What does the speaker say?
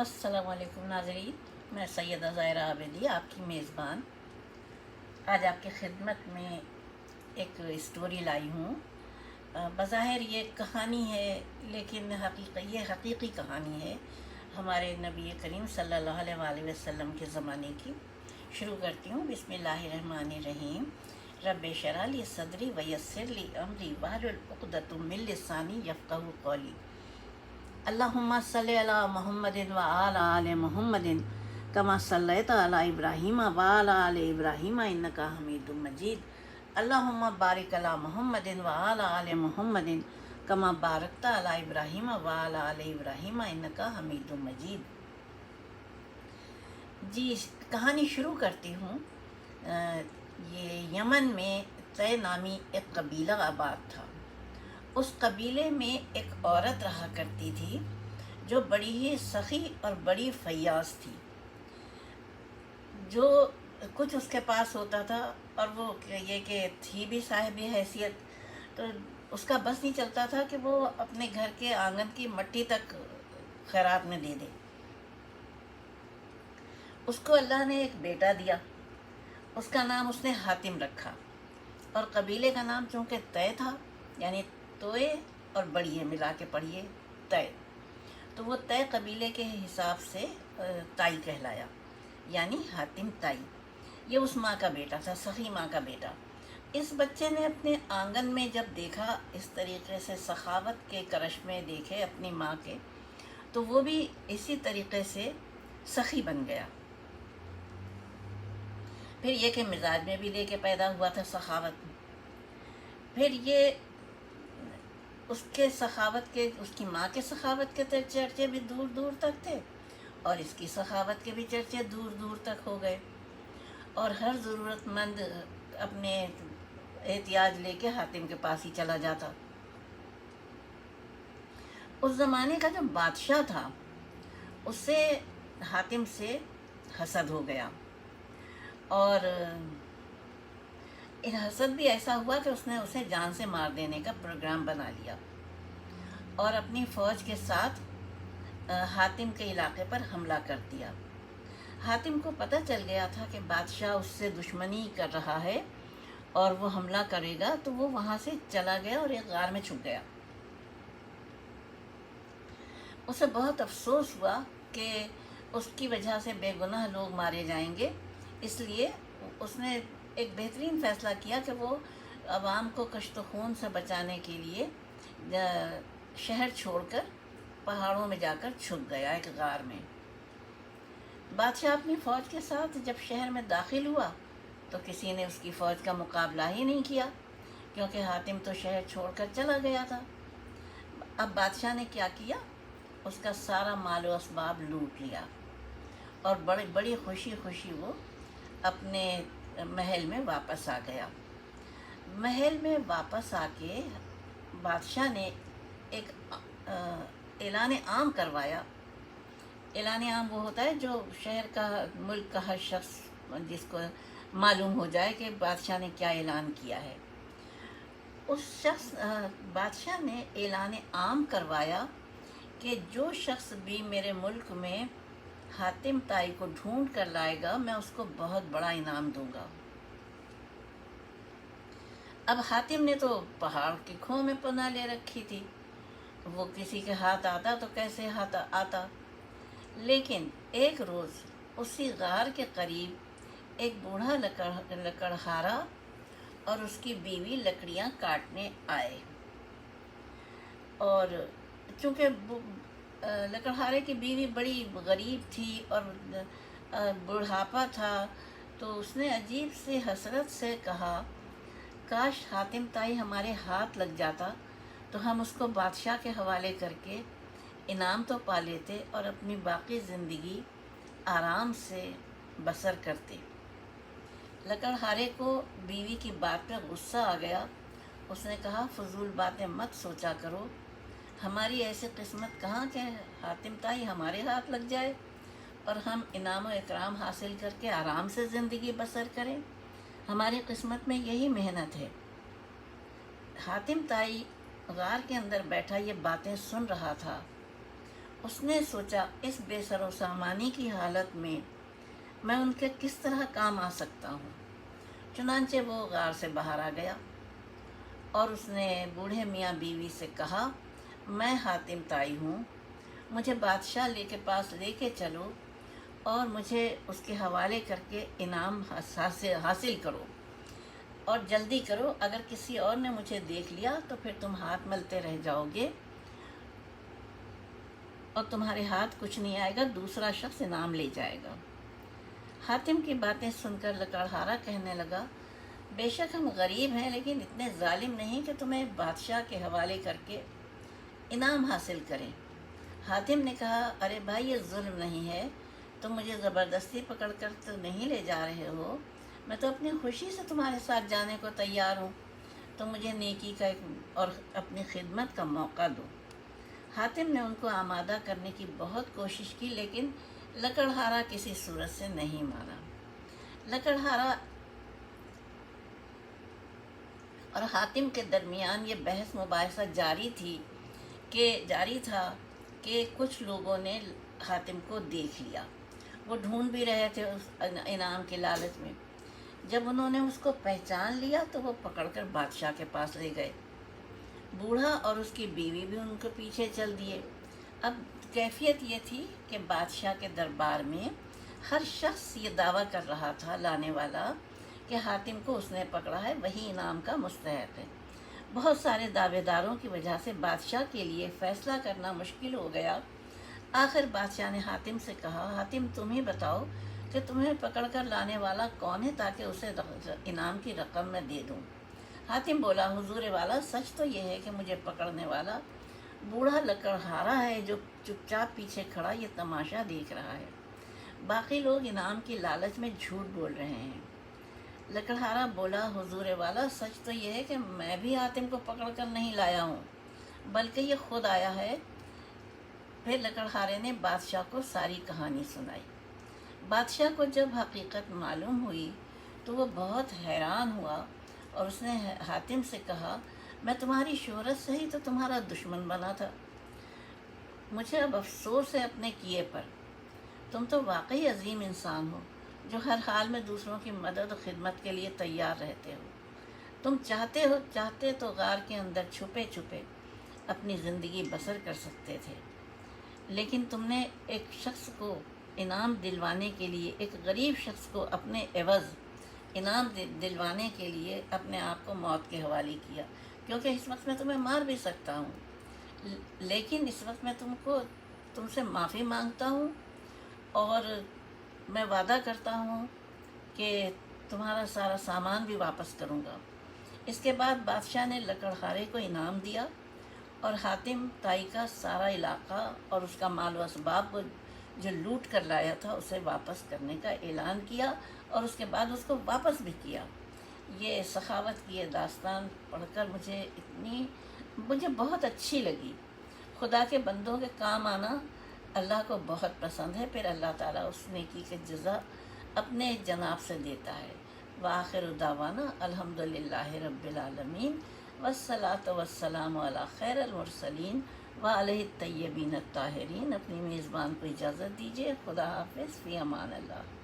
السلام علیکم ناظرین، میں سیدہ ظاہرہ عابدی آپ کی میزبان۔ آج آپ کی خدمت میں ایک اسٹوری لائی ہوں۔ بظاہر یہ کہانی ہے، لیکن حقیقی، یہ حقیقی کہانی ہے ہمارے نبی کریم صلی اللہ علیہ وآلہ وسلم کے زمانے کی۔ شروع کرتی ہوں۔ بسم اللہ الرحمن الرحیم۔ رب شرح لی صدری ویسر لی امری، واحلل عقدۃ من لسانی یفقهوا قولی۔ اللہم صلی علی محمد و آل آل محمد کما صلیت علی ابراہیم و آل آل ابراہیم انکا حمید مجید۔ اللہم بارک علی محمد و آل آل محمد کما بارکت علی ابراہیم و آل آل ابراہیم انکا حمید مجید۔ جی کہانی شروع کرتی ہوں۔ یہ یمن میں طے نامی ایک قبیلہ آباد تھا۔ اس قبیلے میں ایک عورت رہا کرتی تھی جو بڑی ہی سخی اور بڑی فیاض تھی۔ جو کچھ اس کے پاس ہوتا تھا اور وہ یہ کہ تھی بھی صاحب حیثیت، تو اس کا بس نہیں چلتا تھا کہ وہ اپنے گھر کے آنگن کی مٹی تک خیرات میں دے دے۔ اس کو اللہ نے ایک بیٹا دیا، اس کا نام اس نے حاتم رکھا اور قبیلے کا نام چونکہ طے تھا یعنی توئے اور بڑیے ملا کے پڑھیے طے۔ تو وہ طے قبیلے کے حساب سے تائی کہلایا یعنی حاتم تائی یہ اس ماں کا بیٹا تھا، سخی ماں کا بیٹا۔ اس بچے نے اپنے آنگن میں جب دیکھا، اس طریقے سے سخاوت کے کرشمے دیکھے اپنی ماں کے، تو وہ بھی اسی طریقے سے سخی بن گیا۔ پھر یہ کہ مزاج میں بھی لے کے پیدا ہوا تھا سخاوت۔ پھر یہ اس کے سخاوت کے، اس کی ماں کے سخاوت کے چرچے بھی دور دور تک تھے اور اس کی سخاوت کے بھی چرچے دور دور تک ہو گئے اور ہر ضرورت مند اپنے احتیاج لے کے حاتم کے پاس ہی چلا جاتا۔ اس زمانے کا جو بادشاہ تھا، اس سے حاتم سے حسد ہو گیا اور یہ حسد بھی ایسا ہوا کہ اس نے اسے جان سے مار دینے کا پروگرام بنا لیا۔ اور اپنی فوج کے ساتھ حاتم کے علاقے پر حملہ کر دیا۔ حاتم کو پتہ چل گیا تھا کہ بادشاہ اس سے دشمنی کر رہا ہے اور وہ حملہ کرے گا، تو وہ وہاں سے چلا گیا اور ایک غار میں چھپ گیا۔ اسے بہت افسوس ہوا کہ اس کی وجہ سے بے گناہ لوگ مارے جائیں گے، اس لیے اس نے ایک بہترین فیصلہ کیا کہ وہ عوام کو کشت و خون سے بچانے کے لیے شہر چھوڑ کر پہاڑوں میں جا کر چھپ گیا ایک غار میں۔ بادشاہ اپنی فوج کے ساتھ جب شہر میں داخل ہوا تو کسی نے اس کی فوج کا مقابلہ ہی نہیں کیا، کیونکہ حاتم تو شہر چھوڑ کر چلا گیا تھا۔ اب بادشاہ نے کیا کیا؟ اس کا سارا مال و اسباب لوٹ لیا اور بڑی بڑی خوشی خوشی وہ اپنے محل میں واپس آ گیا۔ محل میں واپس آ کے بادشاہ نے ایک اعلان عام کروایا۔ اعلان عام وہ ہوتا ہے جو شہر کا، ملک کا ہر شخص جس کو معلوم ہو جائے کہ بادشاہ نے کیا اعلان کیا ہے۔ اس شخص بادشاہ نے اعلان عام کروایا کہ جو شخص بھی میرے ملک میں حاتم تائی کو ڈھونڈ کر لائے گا، میں اس کو بہت بڑا انعام دوں گا۔ اب حاتم نے تو پہاڑ کی کھو میں پناہ لے رکھی تھی۔ وہ کسی کے ہاتھ آتا تو کیسے ہاتھ آتا؟ لیکن ایک روز اسی غار کے قریب ایک بوڑھا لکڑ، لکڑہارا اور اس کی بیوی لکڑیاں کاٹنے آئے۔ اور چونکہ لکڑہارے کی بیوی بڑی غریب تھی اور بڑھاپا تھا، تو اس نے عجیب سی حسرت سے کہا، کاش حاتم تائی ہمارے ہاتھ لگ جاتا، تو ہم اس کو بادشاہ کے حوالے کر کے انعام تو پا لیتے اور اپنی باقی زندگی آرام سے بسر کرتے۔ لکڑہارے کو بیوی کی بات پہ غصہ آ گیا۔ اس نے کہا، فضول باتیں مت سوچا کرو ہماری ایسی قسمت کہاں کہ حاتم تائی ہمارے ہاتھ لگ جائے اور ہم انعام و اکرام حاصل کر کے آرام سے زندگی بسر کریں۔ ہماری قسمت میں یہی محنت ہے۔ حاتم تائی غار کے اندر بیٹھا یہ باتیں سن رہا تھا۔ اس نے سوچا، اس بے سر و سامانی کی حالت میں میں ان کے کس طرح کام آ سکتا ہوں؟ چنانچہ وہ غار سے باہر آ گیا اور اس نے بوڑھے میاں بیوی سے کہا میں حاتم تائی ہوں۔ مجھے بادشاہ لے کے پاس لے کے چلو اور مجھے اس کے حوالے کر کے انعام حاصل کرو اور جلدی کرو۔ اگر کسی اور نے مجھے دیکھ لیا تو پھر تم ہاتھ ملتے رہ جاؤ گے اور تمہارے ہاتھ کچھ نہیں آئے گا، دوسرا شخص انعام لے جائے گا۔ حاتم کی باتیں سن کر لکڑہارا کہنے لگا، بے شک ہم غریب ہیں، لیکن اتنے ظالم نہیں کہ تمہیں بادشاہ کے حوالے کر کے انعام حاصل کریں۔ حاتم نے کہا، ارے بھائی، یہ ظلم نہیں ہے۔ تم مجھے زبردستی پکڑ کر تو نہیں لے جا رہے ہو۔ میں تو اپنی خوشی سے تمہارے ساتھ جانے کو تیار ہوں۔ تم مجھے نیکی کا ایک اور اپنی خدمت کا موقع دو۔ حاتم نے ان کو آمادہ کرنے کی بہت کوشش کی، لیکن لکڑہارا کسی صورت سے نہیں مانا لکڑہارا اور حاتم کے درمیان یہ بحث مباحثہ جاری تھی۔ کہ جاری تھا کہ کچھ لوگوں نے حاتم کو دیکھ لیا۔ وہ ڈھونڈ بھی رہے تھے اس انعام کے لالچ میں۔ جب انہوں نے اس کو پہچان لیا تو وہ پکڑ کر بادشاہ کے پاس لے گئے۔ بوڑھا اور اس کی بیوی بھی ان کے پیچھے چل دیے۔ اب کیفیت یہ تھی کہ بادشاہ کے دربار میں ہر شخص یہ دعویٰ کر رہا تھا لانے والا کہ حاتم کو اس نے پکڑا ہے، وہی انعام کا مستحق ہے۔ بہت سارے دعوے داروں کی وجہ سے بادشاہ کے لیے فیصلہ کرنا مشکل ہو گیا۔ آخر بادشاہ نے حاتم سے کہا، حاتم تم ہی بتاؤ کہ تمہیں پکڑ کر لانے والا کون ہے تاکہ اسے انعام کی رقم میں دے دوں۔ حاتم بولا، حضور والا، سچ تو یہ ہے کہ مجھے پکڑنے والا بوڑھا لکڑہارا ہے جو چپ چاپ پیچھے کھڑا یہ تماشا دیکھ رہا ہے۔ باقی لوگ انعام کی لالچ میں جھوٹ بول رہے ہیں۔ لکڑہارا بولا حضور والا، سچ تو یہ ہے کہ میں بھی حاتم کو پکڑ کر نہیں لایا ہوں، بلکہ یہ خود آیا ہے۔ پھر لکڑہارے نے بادشاہ کو ساری کہانی سنائی۔ بادشاہ کو جب حقیقت معلوم ہوئی تو وہ بہت حیران ہوا اور اس نے حاتم سے کہا، میں تمہاری شہرت سے ہی تو تمہارا دشمن بنا تھا۔ مجھے اب افسوس ہے اپنے کیے پر۔ تم تو واقعی عظیم انسان ہو۔ جو ہر حال میں دوسروں کی مدد و خدمت کے لیے تیار رہتے ہو۔ تم چاہتے ہو، چاہتے تو غار کے اندر چھپے چھپے اپنی زندگی بسر کر سکتے تھے۔ لیکن تم نے ایک شخص کو انعام دلوانے کے لیے، ایک غریب شخص کو اپنے عوض انعام دلوانے کے لیے اپنے آپ کو موت کے حوالے کیا۔ کیونکہ اس وقت میں تمہیں مار بھی سکتا ہوں۔ لیکن اس وقت میں تم کو، تم سے معافی مانگتا ہوں اور میں وعدہ کرتا ہوں کہ تمہارا سارا سامان بھی واپس کروں گا۔ اس کے بعد بادشاہ نے لکڑہارے کو انعام دیا اور حاتم تائی کا سارا علاقہ اور اس کا مال و اسباب جو لوٹ کر لایا تھا، اسے واپس کرنے کا اعلان کیا اور اس کے بعد اس کو واپس بھی کیا۔ یہ سخاوت کی یہ داستان پڑھ کر مجھے اتنی، مجھے بہت اچھی لگی۔ خدا کے بندوں کے کام آنا اللہ کو بہت پسند ہے، پھر اللہ تعالیٰ اس نیکی کے جزا اپنے جناب سے دیتا ہے۔ وآخر دعوانا الحمد للہ رب العالمین وسلاۃ وسلام علی خیر المرسلین و علیہ طیبین الطاہرین۔ اپنی میزبان کو اجازت دیجیے خدا حافظ، فی امان اللہ۔